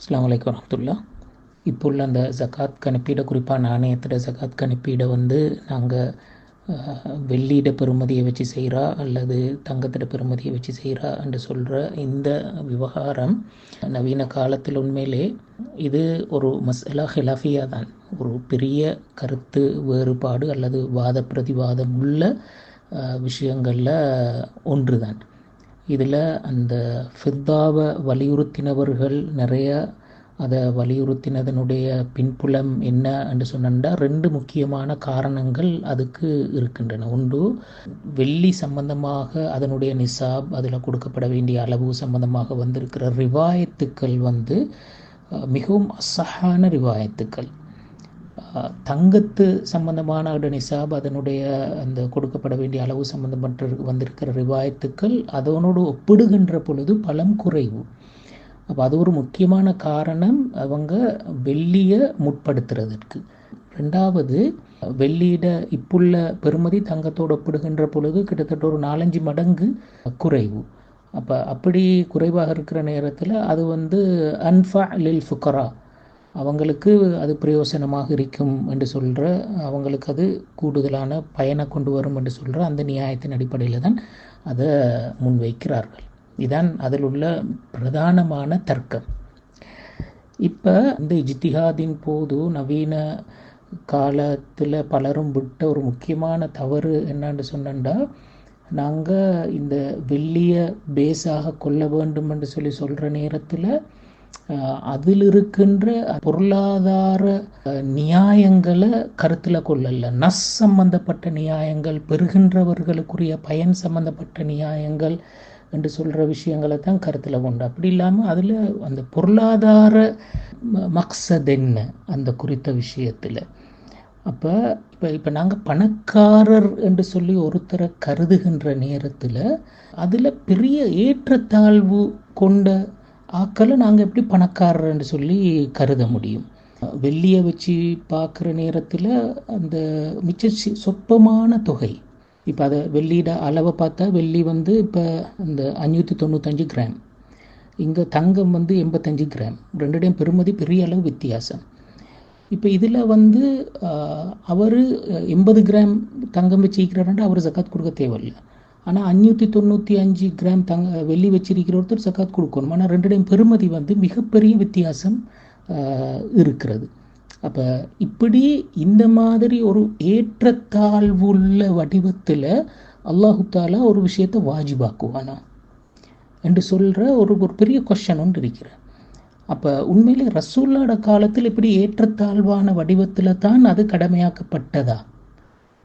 அஸ்லாம் வலைக்கம் வரமத்துல்லா இப்போ உள்ள அந்த ஜக்காத் கணிப்பீடை குறிப்பாக நாணயத்தோட ஜக்காத் கணிப்பீடை வந்து நாங்கள் வெள்ளியிட பெறுமதியை வச்சு செய்கிறா அல்லது தங்கத்திட பெறுமதியை வச்சு செய்கிறா என்று சொல்கிற இந்த விவகாரம் நவீன காலத்தில் உண்மையிலே இது ஒரு மசலா ஹிலாஃபியா தான். ஒரு பெரிய கருத்து வேறுபாடு அல்லது வாத பிரதிவாதம் உள்ள விஷயங்களில் ஒன்று தான். இதில் அந்த ஃபிர்தாவை வலியுறுத்தினவர்கள் நிறைய அதை வலியுறுத்தினதனுடைய பின்புலம் என்ன என்று சொன்னா ரெண்டு முக்கியமான காரணங்கள் அதுக்கு இருக்கின்றன. ஒன்று வெள்ளி சம்பந்தமாக அதனுடைய நிசாப் அதில் கொடுக்கப்பட வேண்டிய அளவு சம்பந்தமாக வந்திருக்கிற ரிவாயத்துக்கள் வந்து மிகவும் அசகான ரிவாயத்துக்கள். தங்கத்து சம்பந்தமான நிசாப் அதனுடைய அந்த கொடுக்கப்பட வேண்டிய அளவு சம்பந்தப்பட்ட வந்திருக்கிற ரிவாயத்துக்கள் அதனோடு ஒப்பிடுகின்ற பொழுது பலம் குறைவு. அப்போ அது ஒரு முக்கியமான காரணம் அவங்க வெள்ளியை முற்படுத்துறதற்கு ரெண்டாவது வெள்ளியிட இப்புள்ள பெருமதி தங்கத்தோடு ஒப்பிடுகின்ற பொழுது கிட்டத்தட்ட ஒரு நாலஞ்சு மடங்கு குறைவு. அப்போ அப்படி குறைவாக இருக்கிற நேரத்தில் அது வந்து அன்ஃபா லில் ஃபுக்கரா அவங்களுக்கு அது பிரயோசனமாக இருக்கும் என்று சொல்கிற அவங்களுக்கு அது கூடுதலான பயனை கொண்டு வரும் என்று சொல்கிற அந்த நியாயத்தின் அடிப்படையில் தான் அதை முன்வைக்கிறார்கள். இதான் அதில் உள்ள பிரதானமான தர்க்கம். இப்போ இந்த இஜ்திஹாதின் போது நவீன காலத்தில் பலரும் விட்ட ஒரு முக்கியமான தவறு என்னன்னு சொன்னண்டா நாங்கள் இந்த வெள்ளியை பேஸாக கொள்ள வேண்டும் என்று சொல்லி சொல்கிற நேரத்தில் அதில் இருக்கின்ற பொருளாதார நியாயங்களை கருத்தில் கொள்ளல. நஸ் சம்பந்தப்பட்ட நியாயங்கள் பெறுகின்றவர்களுக்குரிய பயன் சம்பந்தப்பட்ட நியாயங்கள் என்று சொல்கிற விஷயங்களை தான் கருத்தில் கொண்டு. அப்படி இல்லாமல் அதில் அந்த பொருளாதார மக்சத் என்ன அந்த குறித்த விஷயத்தில். அப்போ இப்போ இப்போ நாங்கள் பணக்காரர் என்று சொல்லி ஒருத்தரை கருதுகின்ற நேரத்தில் அதில் பெரிய ஏற்றத்தாழ்வு கொண்ட ஆக்களை நாங்கள் எப்படி பணக்காரர் சொல்லி கருத முடியும். வெள்ளியை வச்சு பார்க்குற நேரத்தில் அந்த மிச்ச சொற்பமான தொகை. இப்போ அதை வெள்ளியிட அளவை பார்த்தா வெள்ளி வந்து இப்போ இந்த அஞ்சூற்றி தொண்ணூத்தஞ்சு கிராம். இங்கே தங்கம் வந்து எண்பத்தஞ்சு கிராம். ரெண்டுடையும் பெருமதி பெரிய அளவு வித்தியாசம். இப்போ இதில் வந்து அவர் எண்பது கிராம் தங்கம் வச்சிருக்கிறாருன்ட்டு அவர் ஜக்காத் கொடுக்க தேவையில்லை. ஆனால் அஞ்சூற்றி தொண்ணூற்றி அஞ்சு கிராம் தங்க வெள்ளி வச்சிருக்கிற ஒருத்தர் சக்காத் கொடுக்கணும். ஆனால் ரெண்டுடையும் பெருமதி வந்து மிகப்பெரிய வித்தியாசம் இருக்கிறது. அப்போ இப்படி இந்த மாதிரி ஒரு ஏற்றத்தாழ்வுள்ள வடிவத்தில் அல்லாஹு தாலா ஒரு விஷயத்தை வாஜிபாக்குவானா? என்று சொல்கிற ஒரு ஒரு பெரிய கொஷன் ஒன்று இருக்கிற அப்போ உண்மையிலே ரசூல்லாட காலத்தில் இப்படி ஏற்றத்தாழ்வான வடிவத்தில் தான் அது கடமையாக்கப்பட்டதா?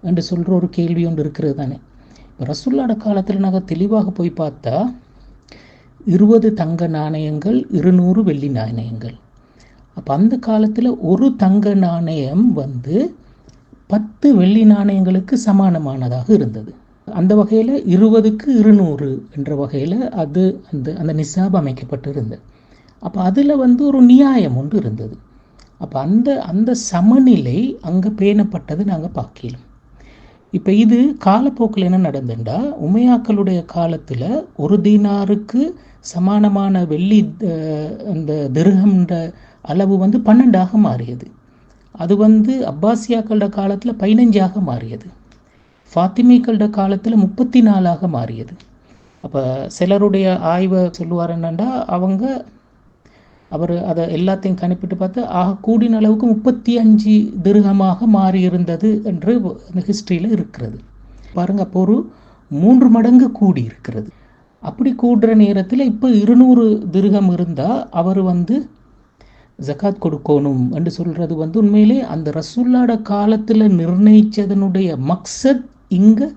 என்று சொல்கிற ஒரு கேள்வி ஒன்று இருக்கிறது தானே. ரசுல்லாட காலத்தில் நாங்கள் தெளிவாக போய் பார்த்தா இருபது தங்க நாணயங்கள் இருநூறு வெள்ளி நாணயங்கள். அப்போ அந்த காலத்தில் ஒரு தங்க நாணயம் வந்து பத்து வெள்ளி நாணயங்களுக்கு சமானமானதாக இருந்தது. அந்த வகையில் இருபதுக்கு இருநூறு என்ற வகையில் அது அந்த அந்த நிசாப் அமைக்கப்பட்டு இருந்தது அப்போ அதில் வந்து ஒரு நியாயம் ஒன்று இருந்தது. அப்போ அந்த அந்த சமநிலை அங்கே பேணப்பட்டது நாங்கள் பார்க்கலாம் இப்போ இது காலப்போக்கில் என்ன நடந்துண்டா உமையாக்களுடைய காலத்தில் ஒரு தீனாருக்கு சமானமான வெள்ளி அந்த திருகம்ன்ற அளவு வந்து பன்னெண்டாக மாறியது. அது வந்து அப்பாசியாக்களோட காலத்தில் பதினஞ்சாக மாறியது. ஃபாத்திமேக்களோட காலத்தில் முப்பத்தி நாலாக மாறியது. அப்போ சிலருடைய ஆய்வை சொல்லுவார் என்னென்னா அவங்க அவர் அதை எல்லாத்தையும் கணிப்பிட்டு பார்த்து ஆக கூடின அளவுக்கு முப்பத்தி அஞ்சு திருகமாக மாறி இருந்தது என்று அந்த ஹிஸ்ட்ரியில் இருக்கிறது. பாருங்க அப்போ ஒரு மூன்று மடங்கு கூடி இருக்கிறது. அப்படி கூடுற நேரத்தில் இப்போ இருநூறு திருகம் இருந்தால் அவர் வந்து ஜக்காத் கொடுக்கணும் என்று சொல்கிறது வந்து உண்மையிலே அந்த ரசூல்லாட காலத்தில் நிர்ணயித்ததனுடைய மக்சத் இங்கே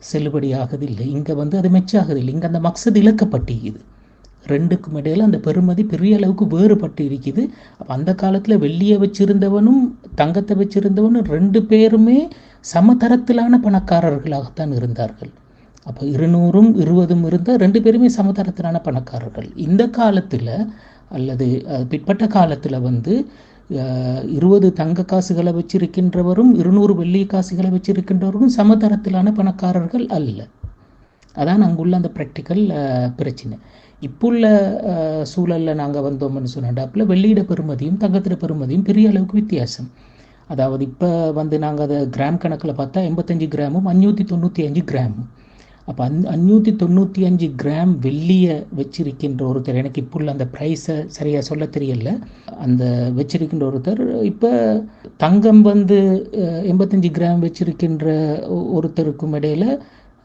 செல்லுபடியாகதில்லை இங்கே வந்து அது மெச்சாகதில்லை இங்கே அந்த மக்சத் இழக்கப்பட்டிருக்குது ரெண்டுக்கும் இடையில் அந்த பெருமதி பெரிய அளவுக்கு வேறுபட்டு இருக்குது. அப்போ அந்த காலத்தில் வெள்ளியை வச்சிருந்தவனும் தங்கத்தை வச்சிருந்தவனும் ரெண்டு பேருமே சமதரத்திலான பணக்காரர்களாகத்தான் இருந்தார்கள். அப்போ இருநூறும் இருபதும் இருந்தால் ரெண்டு பேருமே சமதரத்திலான பணக்காரர்கள். இந்த காலத்தில் அல்லது பிற்பட்ட காலத்தில் வந்து இருபது தங்க காசுகளை வச்சிருக்கின்றவரும் இருநூறு வெள்ளி காசுகளை வச்சிருக்கின்றவரும் சமதரத்திலான பணக்காரர்கள் அல்ல. அதான் அங்குள்ள அந்த ப்ராக்டிக்கல் பிரச்சனை. இப்போ உள்ள சூழலில் நாங்கள் வந்தோம்னு சொன்னாண்டாப்பில் வெள்ளியிட பெறுமதியும் தங்கத்திட பெறுமதியும் பெரிய அளவுக்கு வித்தியாசம். அதாவது இப்போ வந்து நாங்கள் அதை கிராம் கணக்கில் பார்த்தா எண்பத்தஞ்சு கிராமும் அஞ்சூற்றி தொண்ணூற்றி அஞ்சு கிராமும். அப்போ அந் அஞ்சூற்றி தொண்ணூற்றி அஞ்சு கிராம் வெள்ளியை வச்சிருக்கின்ற ஒருத்தர் எனக்கு இப்போ உள்ள அந்த ப்ரைஸை சரியாக சொல்ல தெரியல. அந்த வச்சிருக்கின்ற ஒருத்தர் இப்போ தங்கம் வந்து எண்பத்தஞ்சு கிராம் வச்சிருக்கின்ற ஒருத்தருக்கும் இடையில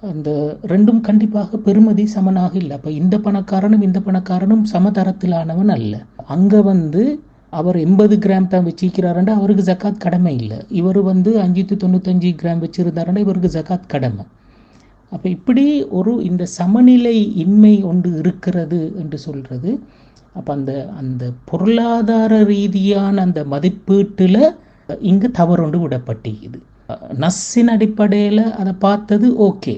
அந்த ரெண்டும் கண்டிப்பாக பெருமதி சமனாக இல்லை. அப்போ இந்த பணக்காரனும் இந்த பணக்காரனும் சமதரத்திலானவன் அல்ல. அங்கே வந்து அவர் எண்பது கிராம் தான் வச்சிருக்கிறாருண்டா அவருக்கு ஜக்காத் கடமை இல்லை. இவர் வந்து அஞ்சுத்து தொண்ணூத்தஞ்சு கிராம் வச்சிருந்தாருன்னா இவருக்கு ஜக்காத் கடமை. அப்போ இப்படி ஒரு இந்த சமநிலை இன்மை ஒன்று இருக்கிறது என்று சொல்கிறது அப்போ அந்த அந்த பொருளாதார ரீதியான அந்த மதிப்பீட்டில் இங்கே ஒன்று விடப்பட்டிருக்குது. நஸ்ஸின் அடிப்படையில் அதை பார்த்தது ஓகே.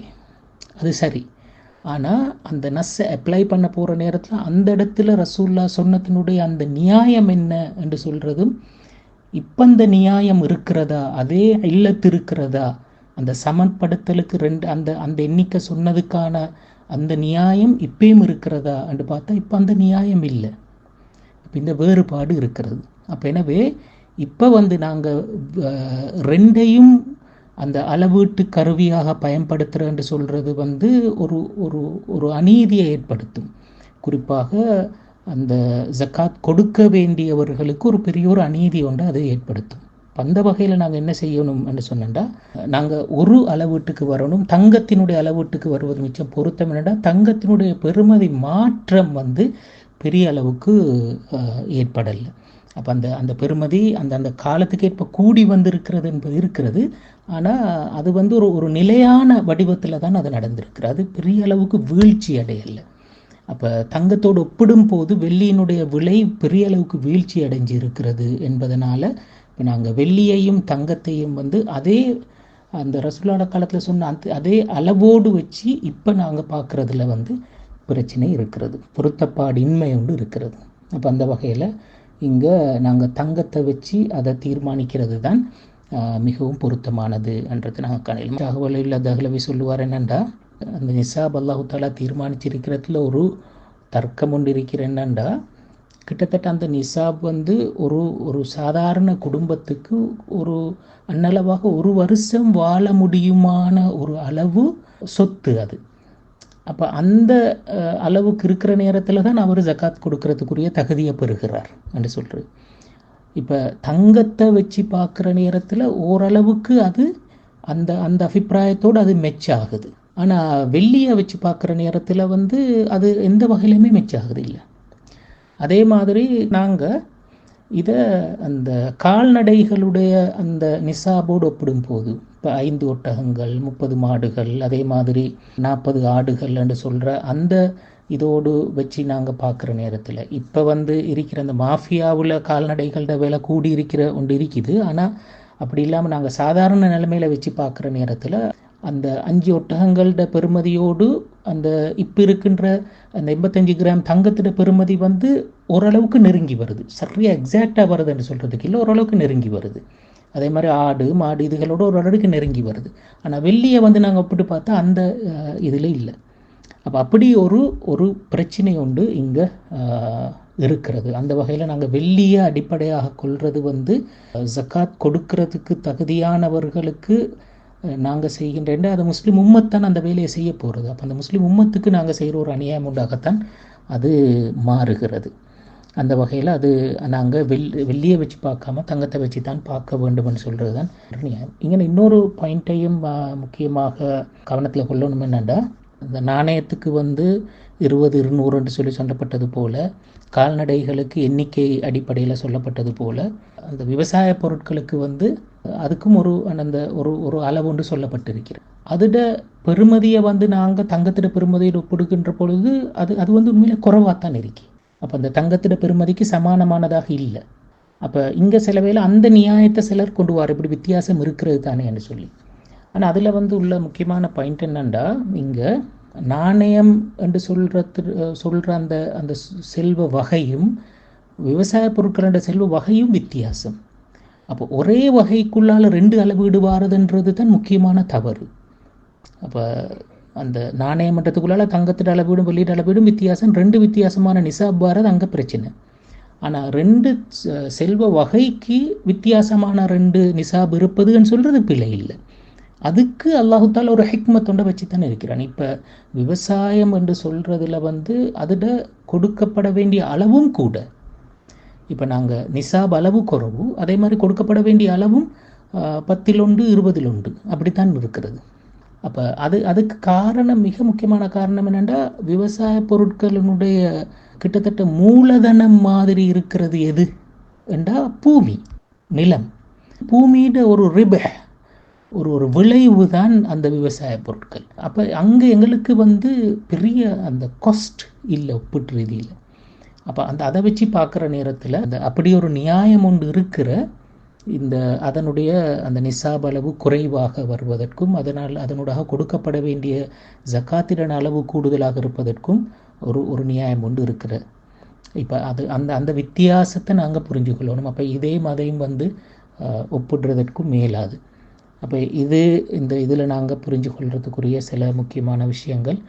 அது சரி. ஆனால் அந்த நஸ்ஸை அப்ளை பண்ண போகிற நேரத்தில் அந்த இடத்துல ரசூல்லா சொன்னத்தினுடைய அந்த நியாயம் என்ன என்று சொல்கிறதும் இப்போ அந்த நியாயம் இருக்கிறதா அதே இல்லத்து இருக்கிறதா அந்த சமன்படுத்தலுக்கு ரெண்டு அந்த அந்த எண்ணிக்கை சொன்னதுக்கான அந்த நியாயம் இப்பயும் இருக்கிறதா என்று பார்த்தா இப்போ அந்த நியாயம் இல்லை. இப்போ இந்த வேறுபாடு இருக்கிறது. அப்போ எனவே இப்போ வந்து நாங்கள் ரெண்டையும் அந்த அளவீட்டு கருவியாக பயன்படுத்துகிறேன்னு சொல்கிறது வந்து ஒரு ஒரு ஒரு அநீதியை ஏற்படுத்தும். குறிப்பாக அந்த ஜக்காத் கொடுக்க வேண்டியவர்களுக்கு ஒரு பெரிய ஒரு அநீதி ஒன்று அதை ஏற்படுத்தும். அந்த வகையில் நாங்கள் என்ன செய்யணும் என்று சொன்னோம்டா நாங்கள் ஒரு அளவீட்டுக்கு வரணும் தங்கத்தினுடைய அளவீட்டுக்கு வருவது மிச்சம் பொருத்தம் என்னென்னா தங்கத்தினுடைய பெருமதி மாற்றம் வந்து பெரிய அளவுக்கு ஏற்படலை. அப்போ அந்த அந்த பெருமதி அந்த அந்த காலத்துக்கேற்ப கூடி வந்திருக்கிறது என்பது இருக்கிறது. ஆனால் அது வந்து ஒரு ஒரு நிலையான வடிவத்தில் தான் அது நடந்திருக்கிறது. அது பெரிய அளவுக்கு வீழ்ச்சி அடையலை. அப்போ தங்கத்தோடு ஒப்பிடும் போது வெள்ளியினுடைய விலை பெரிய அளவுக்கு வீழ்ச்சி அடைஞ்சு இருக்கிறது என்பதனால் இப்போ நாங்கள் வெள்ளியையும் தங்கத்தையும் வந்து அதே அந்த ரசுல்லாட காலத்தில் சொன்ன அந்த அதே அளவோடு வச்சு இப்போ நாங்கள் பார்க்குறதுல வந்து பிரச்சனை இருக்கிறது. பொருத்தப்பாடின்மை ஒன்று இருக்கிறது. அப்போ அந்த வகையில் இங்கே நாங்கள் தங்கத்தை வச்சு அதை தீர்மானிக்கிறது தான் மிகவும் பொருத்தமானது என்றது நாங்கள் காணலாம். தகவல் இல்ல தகலவி சொல்லுவார் என்னென்னா அந்த நிசாப் அல்லாஹு தாலா தீர்மானிச்சிருக்கிறதுல ஒரு தர்க்கம் ஒன்று இருக்கிற என்னண்டா கிட்டத்தட்ட அந்த நிசாப் வந்து ஒரு ஒரு சாதாரண குடும்பத்துக்கு ஒரு அன்னளவாக ஒரு வருஷம் வாழ முடியுமான ஒரு அளவு சொத்து அது. அப்போ அந்த அளவுக்கு இருக்கிற நேரத்தில் தான் அவர் ஜக்காத் கொடுக்கறதுக்குரிய தகுதியை பெறுகிறார் என்று சொல்கிறது இப்போ தங்கத்தை வச்சு பார்க்குற நேரத்தில் ஓரளவுக்கு அது அந்த அந்த அபிப்பிராயத்தோடு அது மெச் ஆகுது. ஆனால் வெள்ளியை வச்சு பார்க்குற நேரத்தில் வந்து அது எந்த வகையிலுமே மெச் ஆகுது இல்லை. அதே மாதிரி நாங்கள் இதை அந்த கால்நடைகளுடைய அந்த நிசாபோடு ஒப்பிடும்போது இப்போ ஐந்து ஒட்டகங்கள் முப்பது மாடுகள் அதே மாதிரி நாற்பது ஆடுகள் என்று சொல்கிற அந்த இதோடு வச்சு நாங்கள் பார்க்குற நேரத்தில் இப்போ வந்து இருக்கிற அந்த மாஃபியாவில் கால்நடைகளோட விலை கூடி இருக்கிற ஒன்று இருக்குது. ஆனால் அப்படி இல்லாமல் நாங்கள் சாதாரண நிலைமையில் வச்சு பார்க்குற நேரத்தில் அந்த அஞ்சு ஒட்டகங்களோட பெருமதியோடு அந்த இப்போ இருக்கின்ற அந்த எண்பத்தஞ்சு கிராம் தங்கத்திட பெருமதி வந்து ஓரளவுக்கு நெருங்கி வருது. சரியாக எக்ஸாக்டாக வருதுன்னு சொல்கிறதுக்கு இல்லை ஓரளவுக்கு நெருங்கி வருது. அதே மாதிரி ஆடு மாடு இதுகளோட ஓரளவுக்கு நெருங்கி வருது. ஆனால் வெள்ளியை வந்து நாங்கள் ஒப்பிட்டு பார்த்தா அந்த இதில் இல்லை. அப்போ அப்படி ஒரு ஒரு பிரச்சனை உண்டு இங்கே இருக்கிறது. அந்த வகையில் நாங்கள் வெள்ளியை அடிப்படையாக கொள்வது வந்து ஜக்காத் கொடுக்கறதுக்கு தகுதியானவர்களுக்கு நாங்கள் செய்கின்ற அது முஸ்லீம் உம்மத்தான் அந்த வேலையை செய்ய போகிறது அப்போ அந்த முஸ்லீம் உம்மத்துக்கு நாங்கள் செய்கிற ஒரு அநியாயம் உண்டாகத்தான் அது மாறுகிறது. அந்த வகையில் அது நாங்கள் வெள் வெள்ளியை வச்சு பார்க்காம தங்கத்தை வச்சு தான் பார்க்க வேண்டும்னு சொல்கிறது தான் நியாயம் இங்கே இன்னொரு பாயிண்ட்டையும் முக்கியமாக கவனத்தில் கொள்ளணும் என்னென்னா இந்த நாணயத்துக்கு வந்து இருபது இருநூறுன்னு சொல்லி சொல்லப்பட்டது போல கால்நடைகளுக்கு எண்ணிக்கை அடிப்படையில் சொல்லப்பட்டது போல அந்த விவசாய பொருட்களுக்கு வந்து அதுக்கும் ஒரு அந்த ஒரு ஒரு அளவு ஒன்று சொல்லப்பட்டிருக்கிறது. அதோட பெருமதியை வந்து நாங்கள் தங்கத்திட பெருமதியில் ஒப்பிடுகின்ற பொழுது அது அது வந்து உண்மையில் குறைவாக தான் இருக்கு. அப்போ அந்த தங்கத்திட பெருமதிக்கு சமானமானதாக இல்லை. அப்போ இங்கே சில வேலை அந்த நியாயத்தை சிலர் கொண்டு வர. இப்படி வித்தியாசம் இருக்கிறது தானே என்று சொல்லி. ஆனால் அதில் வந்து உள்ள முக்கியமான பாயிண்ட் என்னண்டா? இங்கே நாணயம் என்று சொல்கிறது சொல்கிற அந்த அந்த செல்வ வகையும் விவசாய பொருட்களோட செல்வ வகையும் வித்தியாசம். அப்போ ஒரே வகைக்குள்ளால் ரெண்டு அளவீடு வாரதுன்றது தான் முக்கியமான தவறு. அப்போ அந்த நாணய மட்டத்துக்குள்ளால தங்கத்திட அளவீடும் வெள்ளியிட அளவீடும் வித்தியாசம் ரெண்டு வித்தியாசமான நிசாப் வாரது அங்கே பிரச்சனை. ஆனால் ரெண்டு செல்வ வகைக்கு வித்தியாசமான ரெண்டு நிசாப் இருப்பதுன்னு சொல்கிறது பிழை இல்லை. அதுக்கு அல்லாஹுத்தால் ஒரு ஹிக்மத்தொண்டை வச்சு தானே இருக்கிறான். இப்போ விவசாயம் என்று சொல்கிறதுல வந்து அதில் கொடுக்கப்பட வேண்டிய அளவும் கூட. இப்போ நாங்கள் நிசாப் அளவு குறவு அதே மாதிரி கொடுக்கப்பட வேண்டிய அளவும் பத்தில் ஒன்று இருபதில் ஒன்று அப்படித்தான் இருக்கிறது. அப்போ அது அதுக்கு காரணம் மிக முக்கியமான காரணம் என்னென்னா விவசாய பொருட்களினுடைய கிட்டத்தட்ட மூலதனம் மாதிரி இருக்கிறது எது? என்றால் பூமி நிலம். பூமியிட ஒரு ரிப ஒரு ஒரு விளைவு தான் அந்த விவசாய பொருட்கள். அப்போ அங்கே எங்களுக்கு வந்து பெரிய அந்த காஸ்ட் இல்லை ஒப்பிட்டு ரீதியில். அப்போ அந்த அதை வச்சு பார்க்குற நேரத்தில் அந்த அப்படி ஒரு நியாயம் ஒன்று இருக்கிற இந்த அதனுடைய அந்த நிசாப் அளவு குறைவாக வருவதற்கும் அதனால் அதனூடாக கொடுக்கப்பட வேண்டிய ஜக்காத்திடன் அளவு கூடுதலாக இருப்பதற்கும் ஒரு ஒரு நியாயம் ஒன்று இருக்கிற. இப்போ அது அந்த அந்த வித்தியாசத்தை நாங்கள் புரிஞ்சுக்கொள்ளணும். அப்போ இதே மதையும் வந்து ஒப்பிடுறதற்கும் மேலாது. அப்போ இது இந்த இதில் நாங்கள் புரிஞ்சு கொள்றதுக்குரிய சில முக்கியமான விஷயங்கள்.